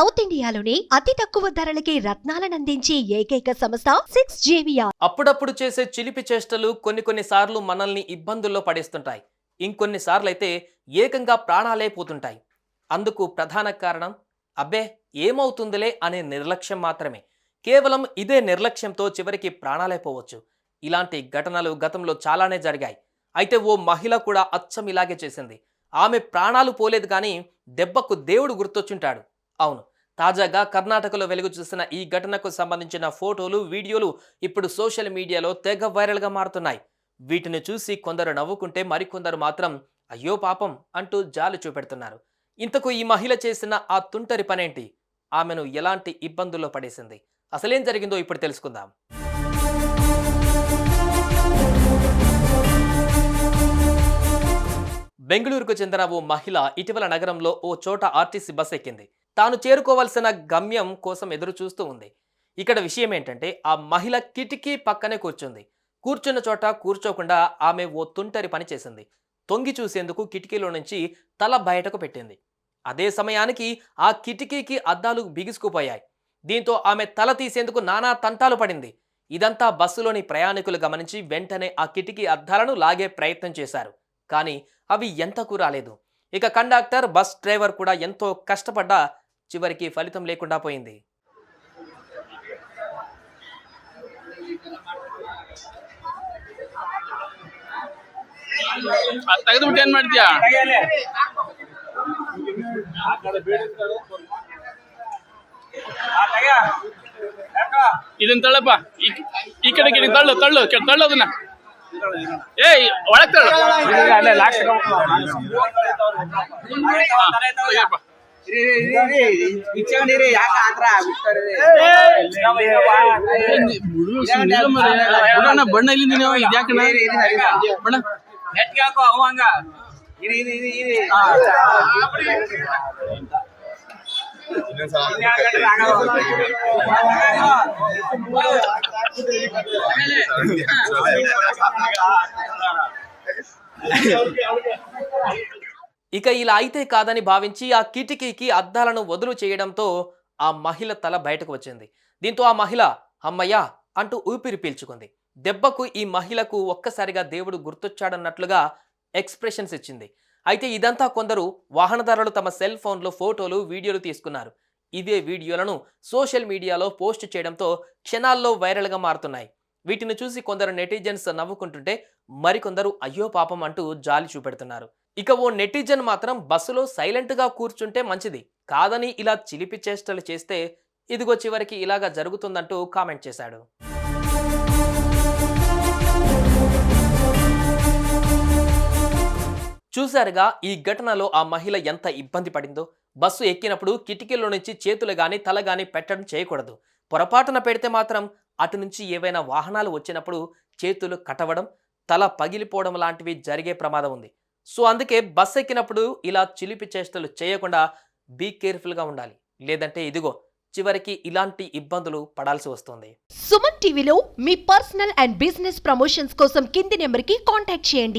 South ఇండియాలోని అతి తక్కువ ధరలకి రత్నాలనందించే ఏకైక సంస్థ సిక్స్ జేవియా అప్పుడప్పుడు చేసే చిలిపి చేష్టలు కొన్ని కొన్ని సార్లు మనల్ని ఇబ్బందుల్లో పడేస్తుంటాయి. ఇంకొన్ని సార్లు అయితే ఏకంగా ప్రాణాలే పోతుంటాయి. అందుకు ప్రధాన కారణం అబ్బే ఏమవుతుందిలే అనే నిర్లక్ష్యం మాత్రమే. కేవలం ఇదే నిర్లక్ష్యంతో చివరికి ప్రాణాలే పోవచ్చు. ఇలాంటి ఘటనలు గతంలో చాలానే జరిగాయి. అయితే ఓ మహిళ కూడా అచ్చం ఇలాగే చేసింది. ఆమె ప్రాణాలు పోలేదు కానీ దెబ్బకు దేవుడు గుర్తొచ్చుంటాడు. అవును తాజాగా కర్ణాటకలో వెలుగు చూసిన ఈ ఘటనకు సంబంధించిన ఫోటోలు వీడియోలు ఇప్పుడు సోషల్ మీడియాలో తెగ వైరల్గా మారుతున్నాయి. వీటిని చూసి కొందరు నవ్వుకుంటే మరికొందరు మాత్రం అయ్యో పాపం అంటూ జాలి చూపెడుతున్నారు. ఇంతకు ఈ మహిళ చేసిన ఆ తుంటరి పనేంటి? ఆమెను ఎలాంటి ఇబ్బందుల్లో పడేసింది? అసలేం జరిగిందో ఇప్పుడు తెలుసుకుందాం. బెంగళూరుకు చెందిన ఓ మహిళ ఇటీవల నగరంలో ఓ చోట ఆర్టీసీ బస్ ఎక్కింది. తాను చేరుకోవాల్సిన గమ్యం కోసం ఎదురు చూస్తూ ఉంది. ఇక్కడ విషయం ఏంటంటే ఆ మహిళ కిటికీ పక్కనే కూర్చుంది. కూర్చున్న చోట కూర్చోకుండా ఆమె ఓ తుంటరి పని చేసింది. తొంగి చూసేందుకు కిటికీలో నుంచి తల బయటకు పెట్టింది. అదే సమయానికి ఆ కిటికీకి అద్దాలు బిగుసుకుపోయాయి. దీంతో ఆమె తల తీసేందుకు నానా తంటాలు పడింది. ఇదంతా బస్సులోని ప్రయాణికులు గమనించి వెంటనే ఆ కిటికీ అద్దాలను లాగే ప్రయత్నం చేశారు. కానీ అవి ఎంతకు రాలేదు. ఇక కండక్టర్ బస్ డ్రైవర్ కూడా ఎంతో కష్టపడ్డా చివరికి ఫలితం లేకుండా పోయింది ಅದ್ ತೆಗೆದ್ಬಿಟ್ಟು ಏನ್ ಮಾಡ್ತೀಯಾ ಇದನ್ನ ತಳ್ಳಪ್ಪ ಈ- ಈ ಕಡೆ ಕಡೆ ತಳ್ಳು ತಳ್ಳು ಕೆ- ತಳ್ಳು ಅದನ್ನ ಏಯ್ ಒಳಗ್ ತಳ್ಳು ಹಾ, ತೆಗಿಯಪ್ಪ. ಏನ್ ಬಿಡು, ಸುಮ್ನಿರು ಮಾರ್ರೆ. ಬಿಡಣ್ಣ, ಬಣ್ಣ ಇಲ್ಲಿಂದ ನೀವು ಇದ್ಯಾಕಣ್ಣ ಬಣ್ಣ ఇక ఇలా అయితే కాదని భావించి ఆ కిటికీకి అద్దాలను వదులు చేయడంతో ఆ మహిళ తల బయటకు వచ్చింది. దీంతో ఆ మహిళ అమ్మయ్యా అంటూ ఊపిరి పీల్చుకుంది. దెబ్బకు ఈ మహిళకు ఒక్కసారిగా దేవుడు గుర్తొచ్చాడన్నట్లుగా ఎక్స్ప్రెషన్స్ ఇచ్చింది. అయితే ఇదంతా కొందరు వాహనదారులు తమ సెల్ ఫోన్లో ఫోటోలు వీడియోలు తీసుకున్నారు. ఇవే వీడియోలను సోషల్ మీడియాలో పోస్ట్ చేయడంతో క్షణాల్లో వైరల్గా మారుతున్నాయి. వీటిని చూసి కొందరు నెటిజన్స్ నవ్వుకుంటుంటే మరికొందరు అయ్యో పాపం అంటూ జాలి చూపెడుతున్నారు. ఇక ఓ నెటిజన్ మాత్రం బస్సులో సైలెంట్గా కూర్చుంటే మంచిది. కాదని ఇలా చిలిపి చేష్టలు చేస్తే ఇదిగో చివరికి ఇలాగా జరుగుతుందంటూ కామెంట్ చేశాడు. చూశారుగా ఈ ఘటనలో ఆ మహిళ ఎంత ఇబ్బంది పడిందో. బస్సు ఎక్కినప్పుడు కిటికీలో నుంచి చేతులు గాని తల గాని పెట్టడం చేయకూడదు. పొరపాటున పెడితే మాత్రం అటు నుంచి ఏవైనా వాహనాలు వచ్చినప్పుడు చేతులు కటవడం తల పగిలిపోవడం లాంటివి జరిగే ప్రమాదం ఉంది. సో అందుకే బస్ ఎక్కినప్పుడు ఇలా చిలిపి చేష్టలు చేయకుండా బీ కేర్ఫుల్గా ఉండాలి. లేదంటే ఇదిగో చివరికి ఇలాంటి ఇబ్బందులు పడాల్సి వస్తుంది. సుమన్ టీవీలో మీ పర్సనల్ అండ్ బిజినెస్ ప్రమోషన్స్ కోసం కింది నెంబర్కి కాంటాక్ట్ చేయండి.